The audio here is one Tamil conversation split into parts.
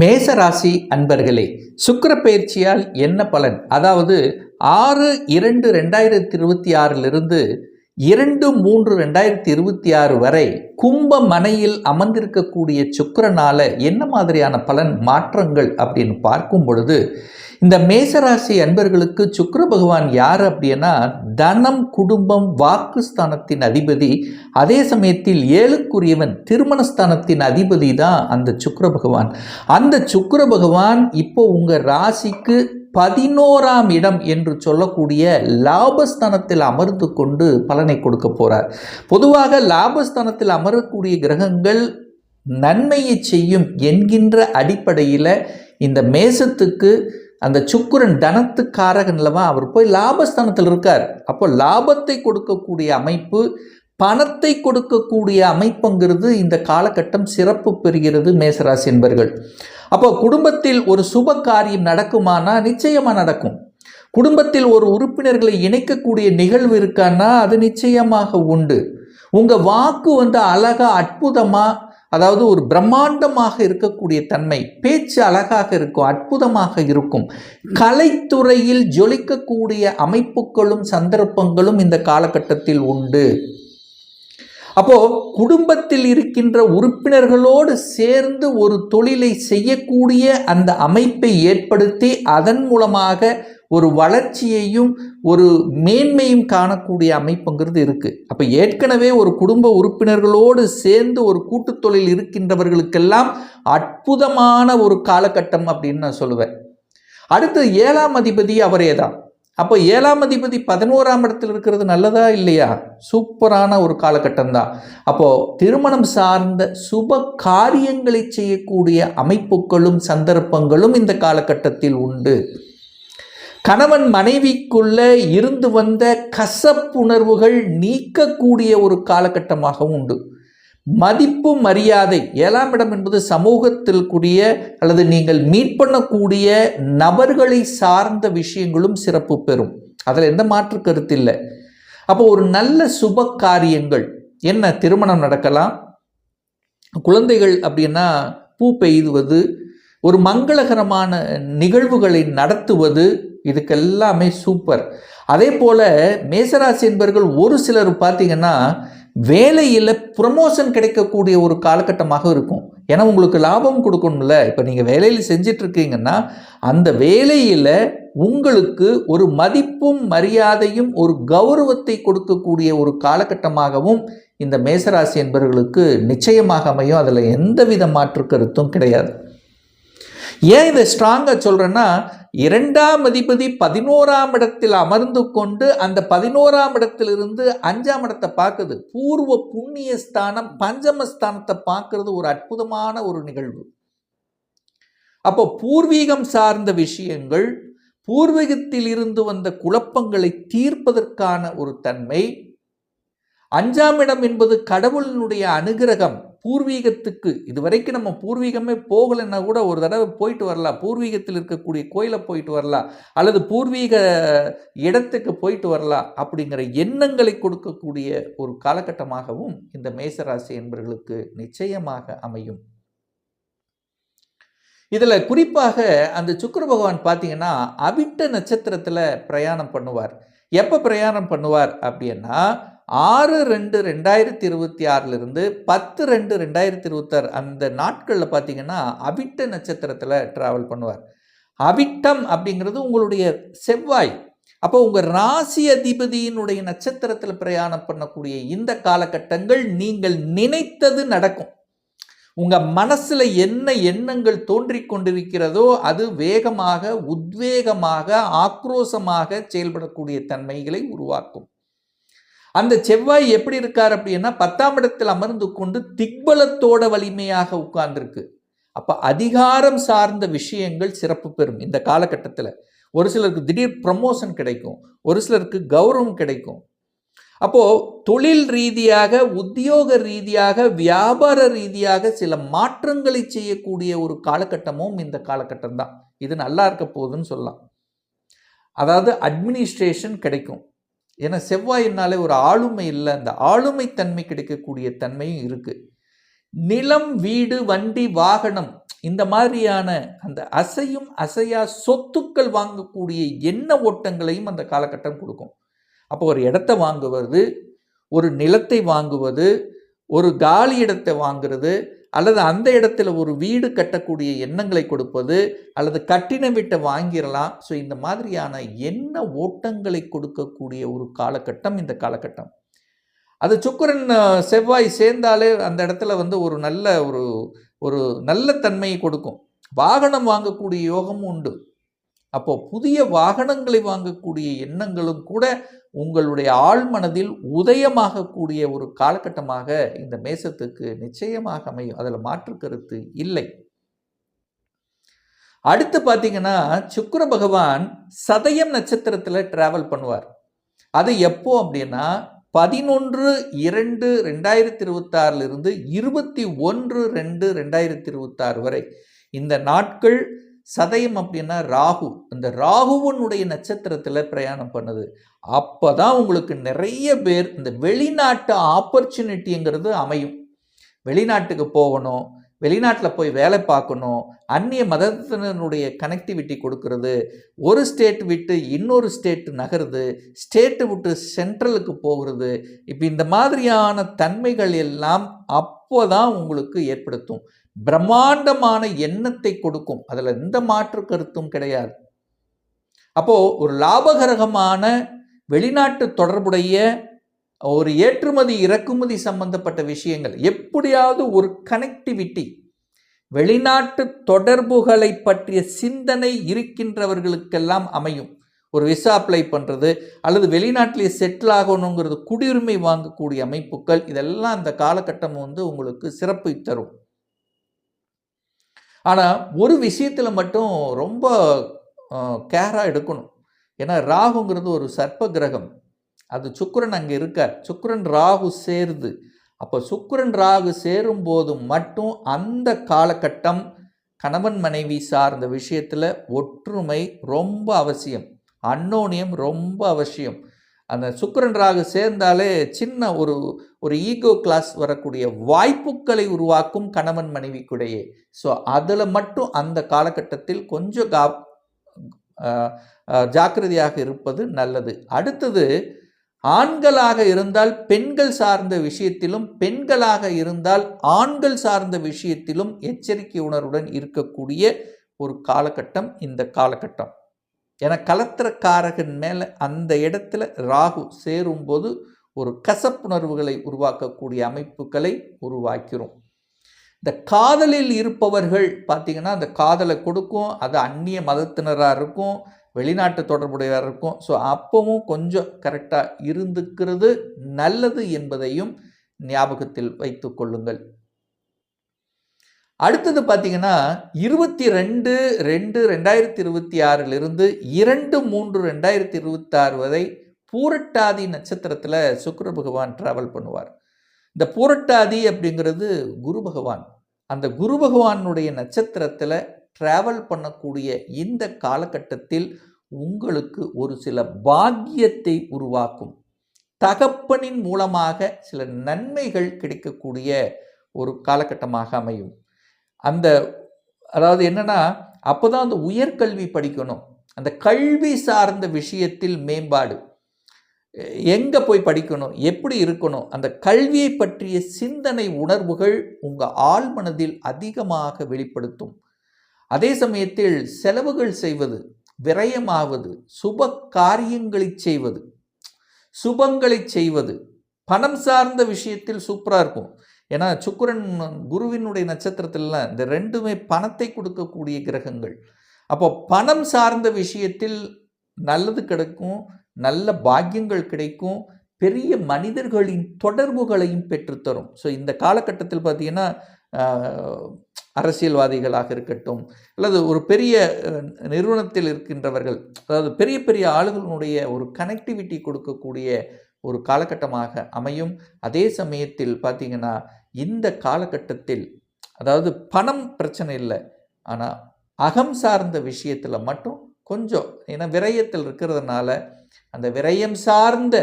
மேசராசி அன்பர்களே சுக்கர பயிற்சியால் என்ன பலன்? அதாவது ஆறு இரண்டு ரெண்டாயிரத்தி இருபத்தி ஆறிலிருந்து இரண்டு மூன்று ரெண்டாயிரத்தி இருபத்தி ஆறு வரை கும்ப மனையில் அமர்ந்திருக்கக்கூடிய சுக்கிரனால என்ன மாதிரியான பலன் மாற்றங்கள் அப்படின்னு பார்க்கும் பொழுது இந்த மேசராசி அன்பர்களுக்கு சுக்கர பகவான் யார் அப்படின்னா தனம் குடும்பம் வாக்குஸ்தானத்தின் அதிபதி. அதே சமயத்தில் ஏழுக்குரியவன் திருமணஸ்தானத்தின் அதிபதி தான் அந்த சுக்கர பகவான். அந்த சுக்கர பகவான் இப்போ உங்கள் ராசிக்கு பதினோராம் இடம் என்று சொல்லக்கூடிய லாபஸ்தானத்தில் அமர்ந்து கொண்டு பலனை கொடுக்க போகிறார் பொதுவாக லாபஸ்தானத்தில் அமரக்கூடிய கிரகங்கள் நன்மையை செய்யும் என்கின்ற அடிப்படையில் இந்த மேசத்துக்கு அந்த சுக்குரன் தனத்துக்காரகன் அல்லவா அவர் போய் லாபஸ்தானத்தில் இருக்கார். அப்போ லாபத்தை கொடுக்கக்கூடிய அமைப்பு பணத்தை கொடுக்கக்கூடிய அமைப்புங்கிறது இந்த காலகட்டம் சிறப்பு பெறுகிறது மேசராசி என்பர்கள். அப்போ குடும்பத்தில் ஒரு சுப காரியம் நடக்குமானா நிச்சயமாக நடக்கும். குடும்பத்தில் ஒரு உறுப்பினர்களை இணைக்கக்கூடிய நிகழ்வு இருக்கான்னா அது நிச்சயமாக உண்டு. உங்கள் வாக்கு வந்து அழகாக அற்புதமாக அதாவது ஒரு பிரம்மாண்டமாக இருக்கக்கூடிய தன்மை பேச்சு அழகாக இருக்கும் அற்புதமாக இருக்கும். கலைத்துறையில் ஜொலிக்கக்கூடிய அமைப்புகளும் சந்தர்ப்பங்களும் இந்த காலகட்டத்தில் உண்டு. அப்போ குடும்பத்தில் இருக்கின்ற உறுப்பினர்களோடு சேர்ந்து ஒரு தொழிலை செய்யக்கூடிய அந்த அமைப்பை ஏற்படுத்தி அதன் மூலமாக ஒரு வளர்ச்சியையும் ஒரு மேன்மையும் காணக்கூடிய அமைப்புங்கிறது இருக்குது அப்போ ஏற்கனவே ஒரு குடும்ப உறுப்பினர்களோடு சேர்ந்து ஒரு கூட்டுத்தொழில் இருக்கின்றவர்களுக்கெல்லாம் அற்புதமான ஒரு காலகட்டம் அப்படின்னு நான் சொல்லுவேன். அடுத்து ஏழாம் அதிபதி அவரே தான் அப்போ ஏழாம் அதிபதி பதினோராம் இடத்தில் இருக்கிறது நல்லதா இல்லையா? சூப்பரான ஒரு காலகட்டம் தான் அப்போது திருமணம் சார்ந்த சுப காரியங்களை செய்யக்கூடிய அமைப்புகளும் சந்தர்ப்பங்களும் இந்த காலகட்டத்தில் உண்டு. கணவன் மனைவிக்குள்ள இருந்து வந்த கசப்புணர்வுகள் நீக்கக்கூடிய ஒரு காலகட்டமாகவும் உண்டு. மதிப்பு மரியாதை ஏழாம் இடம் என்பது சமூகத்தில் கூடிய அல்லது நீங்கள் மீட் பண்ணக்கூடிய நபர்களை சார்ந்த விஷயங்களும் சிறப்பு பெறும். அதில் எந்த மாற்று கருத்து இல்லை. அப்போ ஒரு நல்ல சுப காரியங்கள் என்ன திருமணம் நடக்கலாம் குழந்தைகள் அப்படின்னா பூ பெய்துவது ஒரு மங்களகரமான நிகழ்வுகளை நடத்துவது இதுக்கெல்லாமே சூப்பர் அதே போல் மேசராசி என்பர்கள் ஒரு சிலர் பார்த்தீங்கன்னா வேலையில் ப்ரமோஷன் கிடைக்கக்கூடிய ஒரு காலகட்டமாக இருக்கும். ஏன்னா உங்களுக்கு லாபம் கொடுக்கணும்ல. இப்போ நீங்கள் வேலையில் செஞ்சிட்ருக்கீங்கன்னா அந்த வேலையில் உங்களுக்கு ஒரு மதிப்பும் மரியாதையும் ஒரு கௌரவத்தை கொடுக்கக்கூடிய ஒரு காலகட்டமாகவும் இந்த மேசராசி என்பவர்களுக்கு நிச்சயமாக அமையும். அதில் எந்தவித மாற்று கருத்தும் கிடையாது. ஏன் இதை ஸ்ட்ராங்காக சொல்கிறேன்னா இரண்டாம் அதிபதி பதினோராம் இடத்தில் அமர்ந்து கொண்டு அந்த பதினோராம் இடத்திலிருந்து அஞ்சாம் இடத்தை பார்க்குது. பூர்வ புண்ணிய ஸ்தானம் பஞ்சமஸ்தானத்தை பார்க்கறது ஒரு அற்புதமான ஒரு நிகழ்வு. அப்போ பூர்வீகம் சார்ந்த விஷயங்கள் பூர்வீகத்தில் இருந்து வந்த குழப்பங்களை தீர்ப்பதற்கான ஒரு தன்மை அஞ்சாம் இடம் என்பது கடவுளினுடைய அனுகிரகம் பூர்வீகத்துக்கு இது வரைக்கும் நம்ம பூர்வீகமே போகலைன்னா கூட ஒரு தடவை போயிட்டு வரலாம். பூர்வீகத்தில் இருக்கக்கூடிய கோயிலை போயிட்டு வரலாம். அல்லது பூர்வீக இடத்துக்கு போயிட்டு வரலாம் அப்படிங்கிற எண்ணங்களை கொடுக்கக்கூடிய ஒரு காலகட்டமாகவும் இந்த மேசராசி என்பவர்களுக்கு நிச்சயமாக அமையும். இதில் குறிப்பாக அந்த சுக்கர பகவான் பார்த்தீங்கன்னா அவிட்ட நட்சத்திரத்தில் பிரயாணம் பண்ணுவார். எப்போ பிரயாணம் பண்ணுவார் அப்படின்னா ஆறு ரெண்டு ரெண்டாயிரத்தி இருபத்தி ஆறிலிருந்து பத்து ரெண்டு ரெண்டாயிரத்தி இருபத்தாறு அந்த நாட்களில் பார்த்தீங்கன்னா அவிட்ட நட்சத்திரத்தில் ட்ராவல் பண்ணுவார். அவிட்டம் அப்படிங்கிறது உங்களுடைய செவ்வாய். அப்போ உங்கள் ராசி அதிபதியினுடைய நட்சத்திரத்தில் பிரயாணம் பண்ணக்கூடிய இந்த காலகட்டங்கள் நீங்கள் நினைத்தது நடக்கும். உங்கள் மனசில் என்ன எண்ணங்கள் தோன்றி கொண்டிருக்கிறதோ அது வேகமாக உத்வேகமாக ஆக்ரோசமாக செயல்படக்கூடிய தன்மைகளை உருவாக்கும். அந்த செவ்வாய் எப்படி இருக்கார் அப்படின்னா பத்தாம் இடத்தில் அமர்ந்து கொண்டு திக்பலத்தோட வலிமையாக உட்கார்ந்துருக்கு. அப்போ அதிகாரம் சார்ந்த விஷயங்கள் சிறப்பு பெறும் இந்த காலகட்டத்தில். ஒரு சிலருக்கு திடீர் ப்ரமோஷன் கிடைக்கும் ஒரு சிலருக்கு கௌரவம் கிடைக்கும். அப்போது தொழில் ரீதியாக உத்தியோக ரீதியாக வியாபார ரீதியாக சில மாற்றங்களை செய்யக்கூடிய ஒரு காலகட்டமும் இந்த காலகட்டம் தான் இது நல்லா இருக்க போகுதுன்னு சொல்லலாம். அதாவது அட்மினிஸ்ட்ரேஷன் கிடைக்கும். ஏன்னா செவ்வாயினாலே ஒரு ஆளுமை இல்லை அந்த ஆளுமை தன்மை கிடைக்கக்கூடிய தன்மையும் இருக்குது நிலம் வீடு வண்டி வாகனம் இந்த மாதிரியான அந்த அசையும் அசையா சொத்துக்கள் வாங்கக்கூடிய எண்ண ஓட்டங்களையும் அந்த காலகட்டம் கொடுக்கும். அப்போ ஒரு இடத்த வாங்குவது ஒரு நிலத்தை வாங்குவது ஒரு காலி இடத்தை வாங்குறது அல்லது அந்த இடத்துல ஒரு வீடு கட்டக்கூடிய எண்ணங்களை கொடுப்பது அல்லது கட்டின வீட்டை வாங்கிடலாம். ஸோ இந்த மாதிரியான எண்ண ஓட்டங்களை கொடுக்கக்கூடிய ஒரு காலகட்டம் இந்த காலகட்டம். அது சுக்கரன் செவ்வாய் சேர்ந்தாலே அந்த இடத்துல வந்து ஒரு நல்ல ஒரு ஒரு நல்ல தன்மையை கொடுக்கும். வாகனம் வாங்கக்கூடிய யோகமும் உண்டு. அப்போ புதிய வாகனங்களை வாங்கக்கூடிய எண்ணங்களும் கூட உங்களுடைய ஆழ்மனதில் உதயமாகக்கூடிய ஒரு காலகட்டமாக இந்த மேசத்துக்கு நிச்சயமாக அமையும். அதில் மாற்று கருத்து இல்லை. அடுத்து பார்த்தீங்கன்னா சுக்கர பகவான் சதயம் நட்சத்திரத்தில் டிராவல் பண்ணுவார். அது எப்போ அப்படின்னா பதினொன்று இரண்டு ரெண்டாயிரத்தி இருபத்தாறுலிருந்து இருபத்தி ஒன்று ரெண்டு ரெண்டாயிரத்தி இருபத்தாறு வரை. இந்த நாட்கள் சதயம் அப்படின்னா ராகு. இந்த ராகுவனுடைய நட்சத்திரத்தில் பிரயாணம் பண்ணுது. அப்போ தான் உங்களுக்கு நிறைய பேர் இந்த வெளிநாட்டு ஆப்பர்ச்சுனிட்டிங்கிறது அமையும். வெளிநாட்டுக்கு போகணும் வெளிநாட்டில் போய் வேலை பார்க்கணும் அந்நிய மதத்தினருடைய கனெக்டிவிட்டி கொடுக்கறது. ஒரு ஸ்டேட் விட்டு இன்னொரு ஸ்டேட் நகருது. ஸ்டேட்டு விட்டு சென்ட்ரலுக்கு போகிறது. இப்போ இந்த மாதிரியான தன்மைகள் எல்லாம் அப் தான் உங்களுக்கு ஏற்படுத்தும். பிரம்மாண்டமான எண்ணத்தை கொடுக்கும். அதில் எந்த மாற்று கருத்தும் கிடையாது. அப்போது ஒரு லாபகரகமான வெளிநாட்டு தொடர்புடைய ஒரு ஏற்றுமதி இறக்குமதி சம்பந்தப்பட்ட விஷயங்கள் எப்படியாவது ஒரு கனெக்டிவிட்டி வெளிநாட்டு தொடர்புகளை பற்றிய சிந்தனை இருக்கின்றவர்களுக்கெல்லாம் அமையும். ஒரு விசா அப்ளை பண்ணுறது அல்லது வெளிநாட்டிலே செட்டில் ஆகணுங்கிறது குடியுரிமை வாங்கக்கூடிய அமைப்புகள் இதெல்லாம் அந்த காலகட்டம் வந்து உங்களுக்கு சிறப்பு தரும். ஆனால் ஒரு விஷயத்தில் மட்டும் ரொம்ப கேராக எடுக்கணும். ஏன்னா ராகுங்கிறது ஒரு சர்ப்ப கிரகம் அது சுக்கிரன் அங்கே இருக்கார். சுக்கரன் ராகு சேருது. அப்போ சுக்கிரன் ராகு சேரும் போது மட்டும் அந்த காலகட்டம் கணவன் மனைவி சார்ந்த விஷயத்தில் ஒற்றுமை ரொம்ப அவசியம். அன்னோனியம் ரொம்ப அவசியம். அந்த சுக்கரன் ராகு சேர்ந்தாலே சின்ன ஒரு ஒரு ஈகோ கிளாஸ் வரக்கூடிய வாய்ப்புகளை உருவாக்கும் கணவன் மனைவிக்குடையே. ஸோ அதில் மட்டும் அந்த காலகட்டத்தில் கொஞ்சம் கா ஜாக்கிரதையாக இருப்பது நல்லது. அடுத்தது ஆண்களாக இருந்தால் பெண்கள் சார்ந்த விஷயத்திலும் பெண்களாக இருந்தால் ஆண்கள் சார்ந்த விஷயத்திலும் எச்சரிக்கை உணர்வுடன் இருக்கக்கூடிய ஒரு காலகட்டம் இந்த காலகட்டம். ஏன்னா கலத்திரக்காரகன் மேலே அந்த இடத்துல ராகு சேரும்போது ஒரு கசப்புணர்வுகளை உருவாக்கக்கூடிய அமைப்புகளை உருவாக்கிறோம். இந்த காதலில் இருப்பவர்கள் பார்த்தீங்கன்னா அந்த காதலை கொடுக்கும் அது அந்நிய மதத்தினராக இருக்கும் வெளிநாட்டு தொடர்புடையவராக இருக்கும். ஸோ அப்பவும் கொஞ்சம் கரெக்டாக இருந்துக்கிறது நல்லது என்பதையும் ஞாபகத்தில் வைத்து கொள்ளுங்கள். அடுத்தது பார்த்தீங்கன்னா இருபத்தி ரெண்டு ரெண்டு ரெண்டாயிரத்தி இருபத்தி ஆறிலிருந்து இரண்டு மூன்று ரெண்டாயிரத்தி இருபத்தாறு வரை பூரட்டாதி நட்சத்திரத்தில் சுக்கர பகவான் ட்ராவல் பண்ணுவார். இந்த பூரட்டாதி அப்படிங்கிறது குரு பகவான். அந்த குரு பகவானுடைய நட்சத்திரத்தில் ட்ராவல் பண்ணக்கூடிய இந்த காலகட்டத்தில் உங்களுக்கு ஒரு சில பாக்கியத்தை உருவாக்கும். தகப்பனின் மூலமாக சில நன்மைகள் கிடைக்கக்கூடிய ஒரு காலகட்டமாக அமையும். அந்த அதாவது என்னென்னா அப்போ தான் அந்த உயர்கல்வி படிக்கணும். அந்த கல்வி சார்ந்த விஷயத்தில் மேம்பாடு. எங்கே போய் படிக்கணும்? எப்படி இருக்கணும்? அந்த கல்வியை பற்றிய சிந்தனை உணர்வுகள் உங்கள் ஆழ்மனதில் அதிகமாக வெளிப்படுத்தும். அதே சமயத்தில் செலவுகள் செய்வது விரயமாவது சுப காரியங்களை செய்வது சுபங்களை செய்வது பணம் சார்ந்த விஷயத்தில் சூப்பராக இருக்கும். ஏன்னா சுக்கரன் குருவினுடைய நட்சத்திரத்திலலாம் இந்த ரெண்டுமே பணத்தை கொடுக்கக்கூடிய கிரகங்கள். அப்போ பணம் சார்ந்த விஷயத்தில் நல்லது கிடைக்கும் நல்ல பாக்கியங்கள் கிடைக்கும் பெரிய மனிதர்களின் தொடர்புகளையும் பெற்றுத்தரும். ஸோ இந்த காலகட்டத்தில் பார்த்தீங்கன்னா அரசியல்வாதிகளாக இருக்கட்டும் அல்லது ஒரு பெரிய நிறுவனத்தில் இருக்கின்றவர்கள் அதாவது பெரிய பெரிய ஆளுகளுடைய ஒரு கனெக்டிவிட்டி கொடுக்கக்கூடிய ஒரு காலகட்டமாக அமையும். அதே சமயத்தில் பார்த்தீங்கன்னா இந்த காலகட்டத்தில் அதாவது பணம் பிரச்சனை இல்லை ஆனால் அகம் சார்ந்த விஷயத்தில் மட்டும் கொஞ்சம் ஏன்னா விரயத்தில் இருக்கிறதுனால அந்த விரயம் சார்ந்த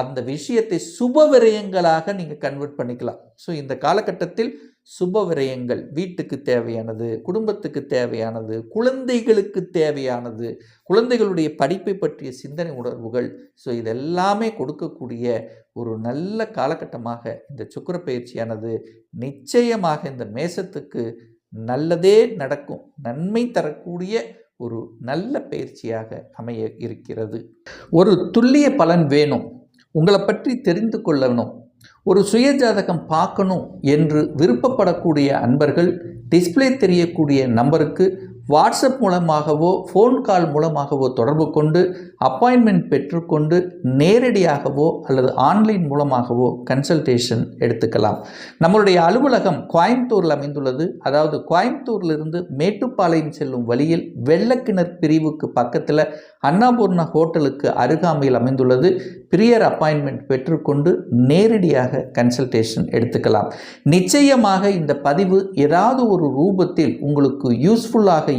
அந்த விஷயத்தை சுப விரயங்களாக நீங்கள் கன்வெர்ட் பண்ணிக்கலாம். ஸோ இந்த காலகட்டத்தில் சுப விரயங்கள் வீட்டுக்கு தேவையானது குடும்பத்துக்கு தேவையானது குழந்தைகளுக்கு தேவையானது குழந்தைகளுடைய படிப்பை பற்றிய சிந்தனை உணர்வுகள். ஸோ இதெல்லாமே கொடுக்கக்கூடிய ஒரு நல்ல காலகட்டமாக இந்த சுக்கிர பயிற்சியானது நிச்சயமாக இந்த மேசத்துக்கு நல்லதே நடக்கும். நன்மை தரக்கூடிய ஒரு நல்ல பயிற்சியாக அமைய இருக்கிறது. ஒரு துல்லிய பலன் வேணும். உங்களை பற்றி தெரிந்து கொள்ளணும். ஒரு சுயஜாதகம் பார்க்கணும் என்று விருப்பப்படக்கூடிய அன்பர்கள் டிஸ்பிளே தெரியக்கூடிய நம்பருக்கு வாட்ஸ்அப் மூலமாகவோ ஃபோன் கால் மூலமாகவோ தொடர்பு கொண்டு அப்பாயின்மெண்ட் பெற்றுக்கொண்டு நேரடியாகவோ அல்லது ஆன்லைன் மூலமாகவோ கன்சல்டேஷன் எடுத்துக்கலாம். நம்மளுடைய அலுவலகம் கோயம்புத்தூரில் அமைந்துள்ளது. அதாவது கோயம்புத்தூர்லிருந்து மேட்டுப்பாளையம் செல்லும் வழியில் வெள்ளக்கிணர் பிரிவுக்கு பக்கத்தில் அன்னபூர்ணா ஹோட்டலுக்கு அருகாமையில் அமைந்துள்ளது. பிரியர் அப்பாயின்மெண்ட் பெற்றுக்கொண்டு நேரடியாக கன்சல்டேஷன் எடுத்துக்கலாம். நிச்சயமாக இந்த பதிவு ஏதாவது ஒரு ரூபத்தில் உங்களுக்கு யூஸ்ஃபுல்லாக